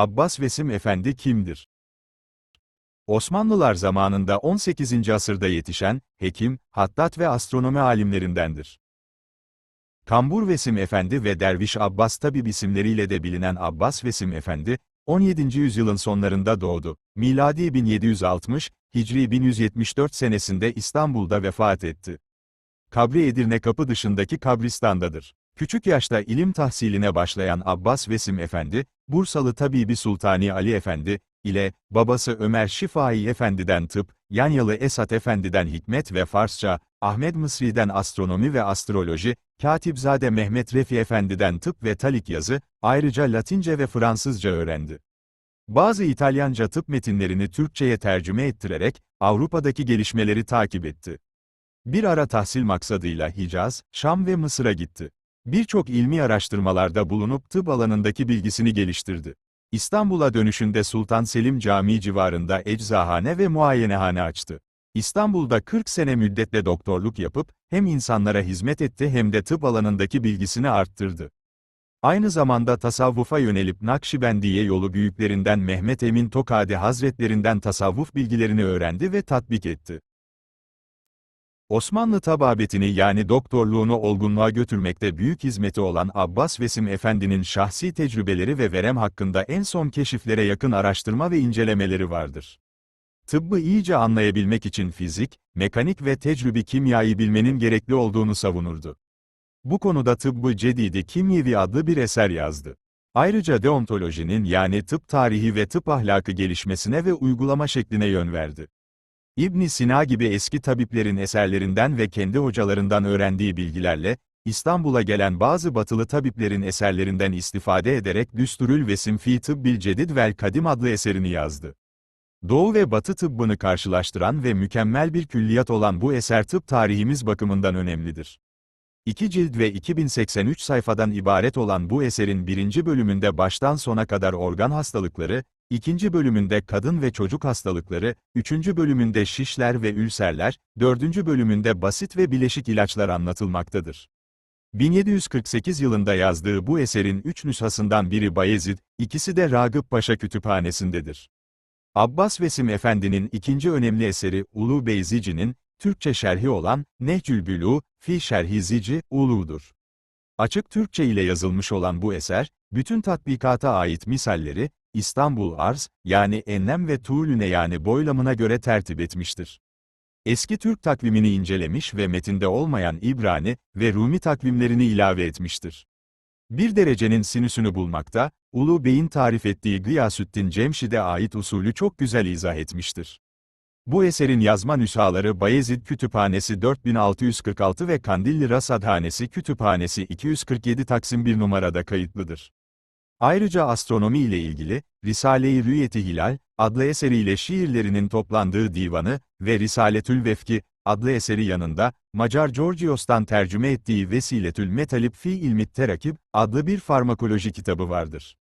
Abbas Vesim Efendi kimdir? Osmanlılar zamanında 18. asırda yetişen, hekim, hattat ve astronomi alimlerindendir. Kambur Vesim Efendi ve Derviş Abbas Tabip isimleriyle de bilinen Abbas Vesim Efendi, 17. yüzyılın sonlarında doğdu. Miladi 1760, Hicri 1174 senesinde İstanbul'da vefat etti. Kabri Edirne kapı dışındaki kabristandadır. Küçük yaşta ilim tahsiline başlayan Abbas Vesim Efendi, Bursalı Tabibi Sultani Ali Efendi, ile, babası Ömer Şifai Efendi'den tıp, Yanyalı Esat Efendi'den hikmet ve Farsça, Ahmet Mısri'den astronomi ve astroloji, Katipzade Mehmet Refi Efendi'den tıp ve talik yazı, ayrıca Latince ve Fransızca öğrendi. Bazı İtalyanca tıp metinlerini Türkçe'ye tercüme ettirerek, Avrupa'daki gelişmeleri takip etti. Bir ara tahsil maksadıyla Hicaz, Şam ve Mısır'a gitti. Birçok ilmi araştırmalarda bulunup tıp alanındaki bilgisini geliştirdi. İstanbul'a dönüşünde Sultan Selim Camii civarında eczahane ve muayenehane açtı. İstanbul'da 40 sene müddetle doktorluk yapıp, hem insanlara hizmet etti hem de tıp alanındaki bilgisini arttırdı. Aynı zamanda tasavvufa yönelip Nakşibendiye yolu büyüklerinden Mehmet Emin Tokadi Hazretlerinden tasavvuf bilgilerini öğrendi ve tatbik etti. Osmanlı tababetini yani doktorluğunu olgunluğa götürmekte büyük hizmeti olan Abbas Vesim Efendi'nin şahsi tecrübeleri ve verem hakkında en son keşiflere yakın araştırma ve incelemeleri vardır. Tıbbı iyice anlayabilmek için fizik, mekanik ve tecrübi kimyayı bilmenin gerekli olduğunu savunurdu. Bu konuda Tıbbı Cedidi Kimyevi adlı bir eser yazdı. Ayrıca deontolojinin yani tıp tarihi ve tıp ahlakı gelişmesine ve uygulama şekline yön verdi. İbn Sina gibi eski tabiplerin eserlerinden ve kendi hocalarından öğrendiği bilgilerle, İstanbul'a gelen bazı batılı tabiplerin eserlerinden istifade ederek Düsturül Vesim fi Tıbbil Cedid vel Kadim adlı eserini yazdı. Doğu ve Batı tıbbını karşılaştıran ve mükemmel bir külliyat olan bu eser tıp tarihimiz bakımından önemlidir. İki cilt ve 2083 sayfadan ibaret olan bu eserin birinci bölümünde baştan sona kadar organ hastalıkları, ikinci bölümünde kadın ve çocuk hastalıkları, üçüncü bölümünde şişler ve ülserler, dördüncü bölümünde basit ve bileşik ilaçlar anlatılmaktadır. 1748 yılında yazdığı bu eserin üç nüshasından biri Bayezid, ikisi de Ragıp Paşa Kütüphanesi'ndedir. Abbas Vesim Efendi'nin ikinci önemli eseri Ulu Beyzici'nin, Türkçe şerhi olan Nehcül Bülû, fi şerhi Zici, Ulu'dur. Açık Türkçe ile yazılmış olan bu eser, bütün tatbikata ait misalleri, İstanbul arz, yani enlem ve tuğlüne yani boylamına göre tertip etmiştir. Eski Türk takvimini incelemiş ve metinde olmayan İbrani ve Rumi takvimlerini ilave etmiştir. Bir derecenin sinüsünü bulmakta, Ulu Bey'in tarif ettiği Gıyasüddin Cemşid'e ait usulü çok güzel izah etmiştir. Bu eserin yazma nüshaları Bayezid Kütüphanesi 4646 ve Kandilli Rasadhanesi Kütüphanesi 247 Taksim 1 numarada kayıtlıdır. Ayrıca astronomi ile ilgili, Risale-i Rüyeti Hilal, adlı eseriyle şiirlerinin toplandığı divanı ve Risaletül Vefki, adlı eseri yanında, Macar Georgios'tan tercüme ettiği Vesiletül Metalip fi İlmit Terakib, adlı bir farmakoloji kitabı vardır.